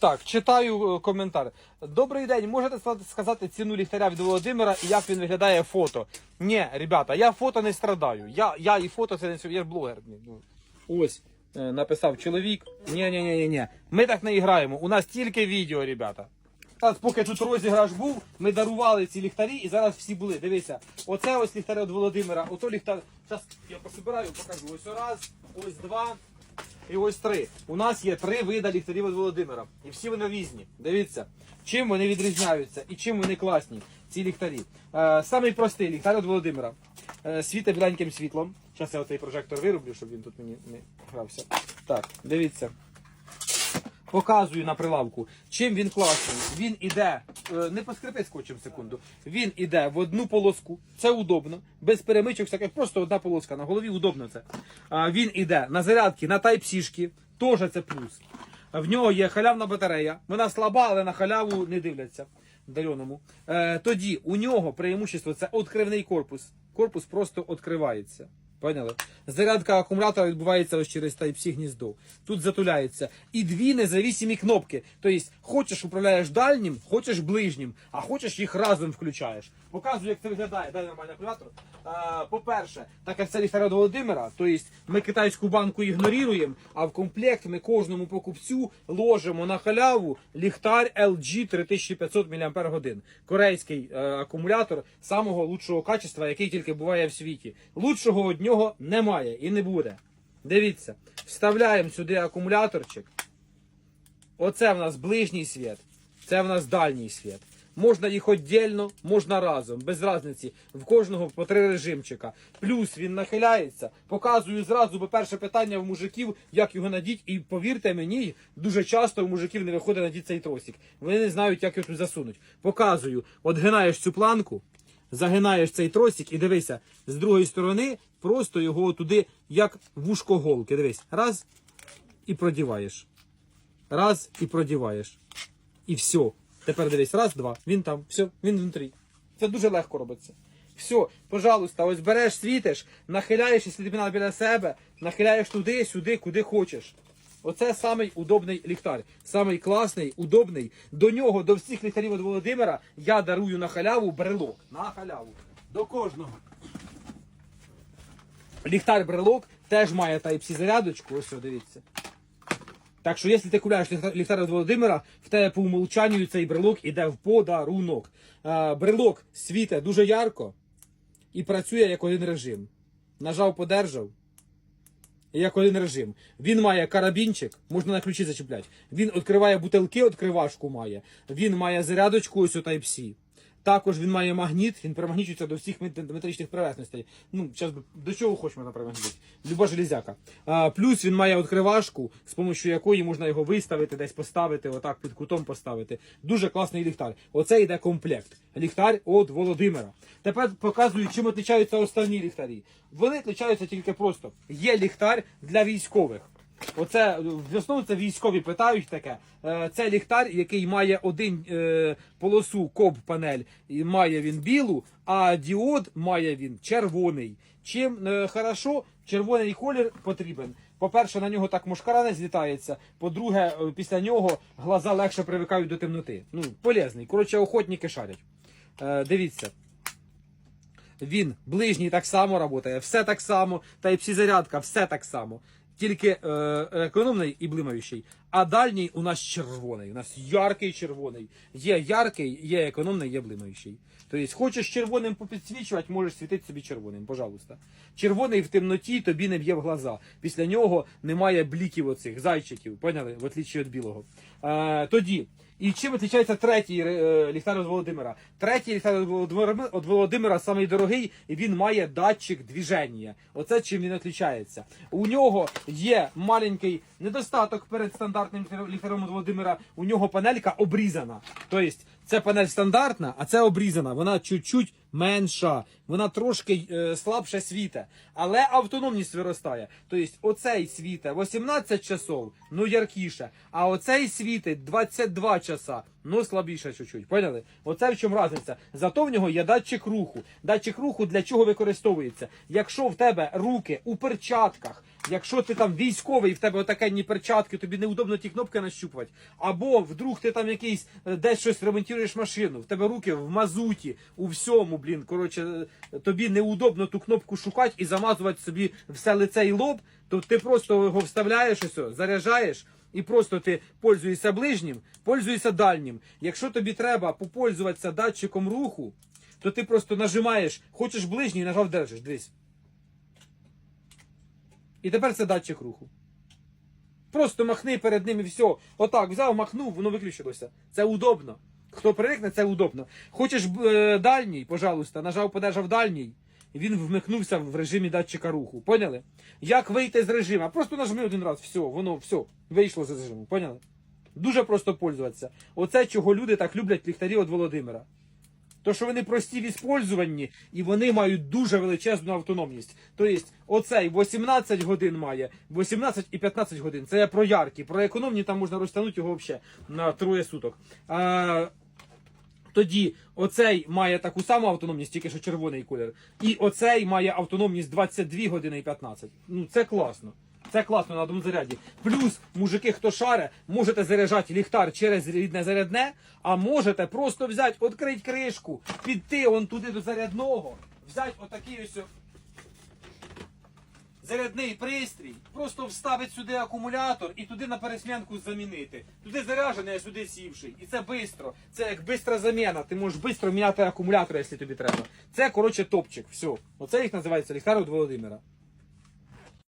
Так, читаю е, коментар. Добрий день. Можете сказати ціну ліхтаря від Володимира і як він виглядає фото? Ні, ребята, я фото не страдаю. Я, я і фото це не я ж блогер. Ну, Ось е, написав чоловік. Ні, ні, ні, ні. Ми так не граємо. У нас тільки відео, ребята. Зараз, поки тут розіграш був, ми дарували ці ліхтарі і зараз всі були. Дивися, оце ось ліхтар від Володимира, ото ліхтар. Зараз я пособираю, покажу. Ось раз, ось два. І ось три. У нас є три вида ліхтарів від Володимира. І всі вони різні. Дивіться, чим вони відрізняються і чим вони класні, ці ліхтарі. Е, самий простий ліхтар від Володимира. Е, світе біленьким світлом. Зараз я оцей прожектор вироблю, щоб він тут мені не грався. Так, дивіться. Показую на прилавку, чим він класний. Він іде, е, не поскрипи скотчем секунду. Він іде в одну полоску, це удобно, без перемичок, всяких, просто одна полоска на голові, удобно це. Він іде на зарядки, на Type-C, теж це плюс. В нього є халявна батарея. Вона слаба, але на халяву не дивляться. Дареному. Е, тоді у нього преимущество це відкривний корпус. Корпус просто відкривається. Поняли? Зарядка акумулятора відбувається ось через Type-C гніздо. Тут затуляється. І дві независимі кнопки. Тобто, хочеш управляєш дальнім, хочеш ближнім, а хочеш їх разом включаєш. Показую, як це виглядає. Дай нормальний акумулятор. Е, по-перше, так як це ліхтар від Володимира, тобто ми китайську банку ігноруємо, а в комплект ми кожному покупцю ложимо на халяву ліхтар LG 3500 мАч. Корейський е, акумулятор самого лучшого качества, який тільки буває в світі. Лучшого од нього немає і не буде. Дивіться, вставляємо сюди акумуляторчик. Оце в нас ближній світ, це в нас дальній світ. Можна їх віддільно, можна разом, без різниці. В кожного по три режимчика. Плюс він нахиляється. Показую зразу, бо перше питання в мужиків, як його надіть. І повірте мені, дуже часто у мужиків не виходить надіть цей тросик. Вони не знають, як його тут засунуть. Показую, от гинаєш цю планку, загинаєш цей тросик і дивися, з другої сторони просто його туди, як вушко голки. Дивись, раз і продіваєш. Раз і продіваєш. І все. Тепер дивись, раз, два. Він там, все, він внутрі. Це дуже легко робиться. Все, пожалуйста, ось береш, світиш, нахиляєш, якщо біля себе, нахиляєш туди, сюди, куди хочеш. Оце самий удобний ліхтар. Самий класний, удобний. До нього, до всіх ліхтарів від Володимира, я дарую на халяву брелок. На халяву. До кожного. Ліхтар брелок теж має Type-C зарядочку. Ось, дивіться. Так що, якщо ти купляєш ліхтар- від Володимира, в тебе по умолчанню цей брелок іде в подарунок. Е, брелок світить дуже ярко і працює як один режим. Нажав, подержав. Як один режим. Він має карабінчик, можна на ключі зачіпляти. Він відкриває бутилки, відкривашку має. Він має зарядочку ось у Type-C. Також він має магніт, він примагнічується до всіх метричних привесностей. Ну, зараз до чого хочемо на примагнітити. Люба железяка. А, плюс він має відкривашку, з допомогою якої можна його виставити, десь поставити, отак під кутом поставити. Дуже класний ліхтар. Оце йде комплект. Ліхтар від Володимира. Тепер показую, чим відрізняються останні ліхтарі. Вони відрізняються тільки просто. Є ліхтар для військових. Оце в основному це військові питають таке. Е, Це ліхтар, який має один е, полосу коб панель, і має він білу, а діод має він червоний. Чим е, хорошо, червоний колір потрібен. По-перше, на нього так мушкара не злітається. По-друге, е, після нього глаза легше привикають до темноти. Ну, полезний. Коротше, охотники шарять. Е, дивіться. Він ближній так само працює, все так само, та й всі зарядка, все так само. Тільки е, економний і блимаючий. А дальній у нас червоний. У нас яркий червоний. Є яркий, є економний, є блимаючий. Тобто, хочеш червоним попідсвічувати, можеш світити собі червоним, пожалуйста. Червоний в темноті тобі не б'є в глаза. Після нього немає бліків оцих, зайчиків, поняли? В отлічі від білого. Е, тоді. І чим відрізняється третій е, ліхтар від Володимира? Третій ліхтар від Володимира, найдорогий, і він має датчик движення. Оце чим він відрізняється. У нього є маленький недостаток перед стандартним ліхтаром від Володимира. У нього панелька обрізана. Тобто це панель стандартна, а це обрізана. Вона чуть-чуть менша, вона трошки е, слабше світа, але автономність виростає. Тобто оцей світе 18 часов, ну яркіше, а оцей світить 22 часа, ну слабіше чуть-чуть. Поняли? Оце в чому різниця. Зато в нього є датчик руху. Датчик руху для чого використовується? Якщо в тебе руки у перчатках, якщо ти там військовий, в тебе отакенні перчатки, тобі неудобно ті кнопки нащупувати, або вдруг ти там якийсь е, десь щось ремонтуєш машину, в тебе руки в мазуті, у всьому, блін, коротше, е, тобі неудобно ту кнопку шукати і замазувати собі все лице і лоб, то ти просто його вставляєш, ось, заряджаєш. І просто ти пользуєшся ближнім, пользуєшся дальнім. Якщо тобі треба попользуватися датчиком руху, то ти просто нажимаєш, хочеш ближній, нажав держиш, дивись. І тепер це датчик руху. Просто махни перед ним і все. Отак, взяв, махнув, воно виключилося. Це удобно. Хто привикне, це удобно. Хочеш е, дальній, пожалуйста, нажав, подержав дальній, він вмикнувся в режимі датчика руху. Поняли? Як вийти з режиму? Просто нажми один раз, все, воно все, вийшло з режиму. Поняли? Дуже просто пользуватися. Оце чого люди так люблять ліхтарі від Володимира. То, що вони прості в іспользуванні і вони мають дуже величезну автономність. Тобто, оцей 18 годин має, 18 і 15 годин. Це про яркі, про економні там можна розтягнути його взагалі на троє суток. А, тоді оцей має таку саму автономність, тільки що червоний колір. І оцей має автономність 22 години і 15. Ну це класно. Це класно на одному заряді. Плюс, мужики, хто шаре, можете заряджати ліхтар через рідне зарядне, а можете просто взяти, відкрити кришку, піти он туди до зарядного, взяти отакий ось зарядний пристрій, просто вставити сюди акумулятор і туди на пересмінку замінити. Туди заряджений, а сюди сівший. І це швидко. Це як бистра заміна. Ти можеш швидко міняти акумулятор, якщо тобі треба. Це, коротше, топчик. Все. Оце їх називається ліхтар від Володимира.